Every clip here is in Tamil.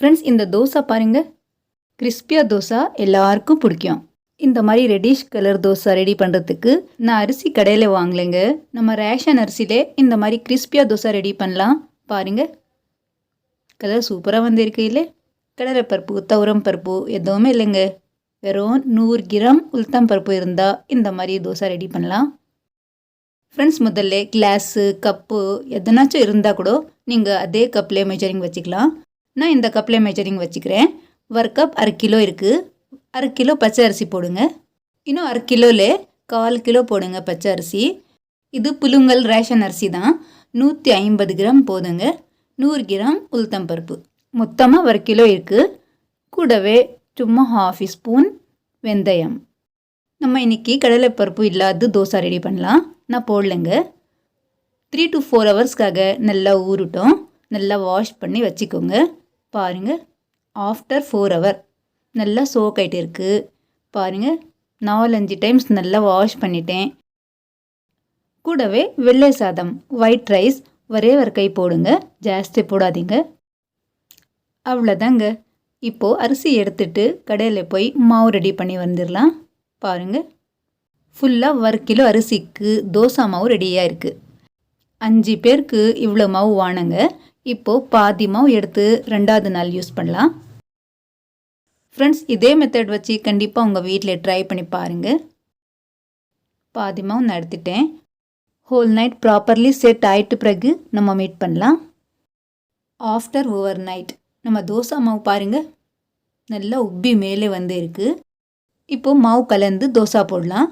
ஃப்ரெண்ட்ஸ் இந்த தோசை பாருங்கள் கிறிஸ்பியாக தோசை எல்லாருக்கும் பிடிக்கும். இந்த மாதிரி ரெட்டிஷ் கலர் தோசை ரெடி பண்ணுறதுக்கு நான் அரிசி கடையில் வாங்கலைங்க. நம்ம ரேஷன் அரிசியிலே இந்த மாதிரி கிறிஸ்பியாக தோசை ரெடி பண்ணலாம். பாருங்கள் கலர் சூப்பராக வந்திருக்கு இல்லை? கடலைப்பருப்பு துவரம் பருப்பு எதுவுமே இல்லைங்க. வெறும் நூறு கிராம் உளுத்தம் பருப்பு இருந்தால் இந்த மாதிரி தோசை ரெடி பண்ணலாம். ஃப்ரெண்ட்ஸ் முதல்ல கிளாஸு கப்பு எதனாச்சும் இருந்தால் கூட நீங்கள் அதே கப்லேயே மெஜரிங் வச்சுக்கலாம். நான் இந்த கப்பில் மெஜரிங் வச்சுக்கிறேன். ஒரு கப் அரை கிலோ இருக்குது அரை கிலோ பச்சை அரிசி போடுங்க. இன்னும் அரை கிலோவில் கால் கிலோ போடுங்க பச்சை அரிசி. இது புலுங்கல் ரேஷன் அரிசி தான். நூற்றி ஐம்பது கிராம் போதுங்க. நூறு கிராம் உளுத்தம் பருப்பு. மொத்தமாக ஒரு கிலோ இருக்குது கூடவே சும்மா ஹாஃப் ஸ்பூன் வெந்தயம். நம்ம இன்றைக்கி கடலைப்பருப்பு இல்லாத தோசை ரெடி பண்ணலாம். நான் போடலைங்க. த்ரீ டு ஃபோர் ஹவர்ஸ்க்காக நல்லா ஊறட்டும். நல்லா வாஷ் பண்ணி வச்சுக்கோங்க. பாருங்கள் ஆஃப்டர் ஃபோர் ஹவர் நல்லா சோக் ஆகிட்டு இருக்குது பாருங்கள் நாலஞ்சு டைம்ஸ் நல்லா வாஷ் பண்ணிட்டேன். கூடவே வெள்ளை சாதம் ஒயிட் ரைஸ் ஒரே ஒரு கை போடுங்க. ஜாஸ்தி போடாதீங்க. அவ்வளோதாங்க. இப்போது அரிசி எடுத்துட்டு கடையில் போய் மாவு ரெடி பண்ணி வந்துடலாம். பாருங்கள் ஃபுல்லாக ஒரு கிலோ அரிசிக்கு தோசை மாவு ரெடியாக இருக்குது அஞ்சு பேருக்கு இவ்வளோ மாவு வாணுங்க இப்போது பாதி மாவு எடுத்து ரெண்டாவது நாள் யூஸ் பண்ணலாம். ஃப்ரெண்ட்ஸ் இதே மெத்தட் வச்சு கண்டிப்பாக உங்கள் வீட்டில் ட்ரை பண்ணி பாருங்கள் பாதிமாவும் நான் எடுத்துட்டேன். ஹோல் நைட் ப்ராப்பர்லி செட் ஆகிட்டு பிறகு நம்ம மீட் பண்ணலாம். ஆஃப்டர் ஓவர் நைட் நம்ம தோசை மாவு பாருங்கள் நல்லா உப்பி மேலே வந்து இருக்குது இப்போது மாவு கலந்து தோசை போடலாம்.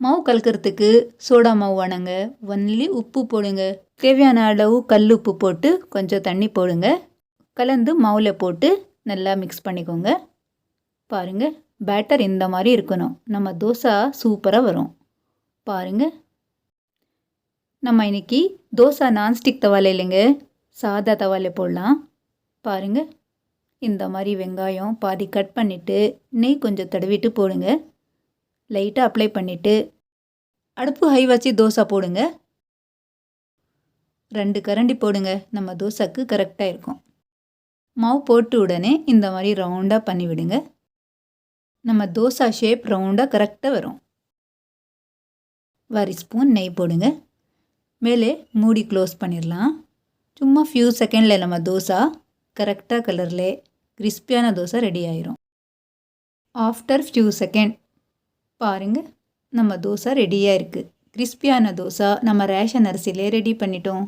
மாவு கலக்கிறதுக்கு சோடா மாவு வேணுங்க. ஒன்லி உப்பு போடுங்க. தேவையான அளவு கல் உப்பு போட்டு கொஞ்சம் தண்ணி போடுங்க. கலந்து மாவில் போட்டு நல்லா மிக்ஸ் பண்ணிக்கோங்க. பாருங்கள் பேட்டர் இந்த மாதிரி இருக்கணும். நம்ம தோசை சூப்பராக வரும். பாருங்கள் நம்ம இன்றைக்கி தோசை நான்ஸ்டிக் தவாலை இல்லைங்க. சாதா தவாலை போடலாம். பாருங்கள் இந்த மாதிரி வெங்காயம் பாதி கட் பண்ணிவிட்டு நெய் கொஞ்சம் தடவிட்டு போடுங்க. லைட்டாக அப்ளை பண்ணிவிட்டு அடுப்பு ஹை வச்சு தோசை போடுங்க. ரெண்டு கரண்டி போடுங்க. நம்ம தோசைக்கு கரெக்டாக இருக்கும். மாவு போட்டு உடனே இந்த மாதிரி ரவுண்டாக பண்ணிவிடுங்க நம்ம தோசை ஷேப் ரவுண்டாக கரெக்டாக வரும். வரி ஸ்பூன் நெய் போடுங்க. மேலே மூடி க்ளோஸ் பண்ணிடலாம். சும்மா ஃபியூ செகண்டில் நம்ம தோசை கரெக்டாக கலரில் கிறிஸ்பியான தோசை ரெடி ஆயிரும். ஆஃப்டர் ஃபியூ செகண்ட் பாருங்கள் நம்ம தோசை ரெடியாக இருக்குது கிறிஸ்பியான தோசை நம்ம ரேஷன் அரிசியிலே ரெடி பண்ணிட்டோம்.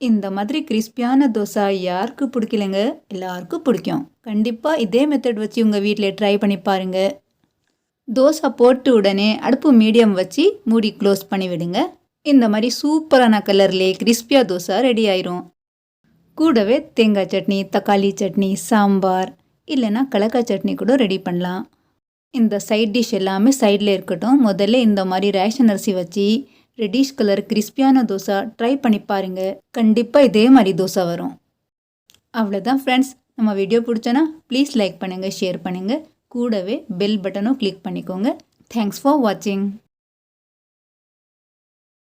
இந்த மாதிரி கிறிஸ்பியான தோசை யாருக்கு பிடிக்கலைங்க? எல்லாருக்கும் பிடிக்கும். கண்டிப்பாக இதே மெத்தட் வச்சு உங்கள் வீட்டில் ட்ரை பண்ணி பாருங்கள் தோசை போட்டு உடனே அடுப்பு மீடியம் வச்சு மூடி க்ளோஸ் பண்ணிவிடுங்க இந்த மாதிரி சூப்பரான கலர்லேயே கிறிஸ்பியாக தோசை ரெடி ஆயிரும். கூடவே தேங்காய் சட்னி தக்காளி சட்னி சாம்பார் இல்லைன்னா கலக்காய் சட்னி கூட ரெடி பண்ணலாம். இந்த சைட் டிஷ் எல்லாமே சைடில் இருக்கட்டும். முதல்ல இந்த மாதிரி ரேஷன் அரிசி வச்சு ரெடிஷ் கலர் கிறிஸ்பியான தோசை ட்ரை பண்ணி பாருங்கள் கண்டிப்பாக இதே மாதிரி தோசை வரும். அவ்வளோதான் ஃப்ரெண்ட்ஸ் நம்ம வீடியோ பிடிச்சோன்னா ப்ளீஸ் லைக் பண்ணுங்கள் ஷேர் பண்ணுங்கள் கூடவே பெல் பட்டனும் கிளிக் பண்ணிக்கோங்க. தேங்க்ஸ் ஃபார் வாட்சிங்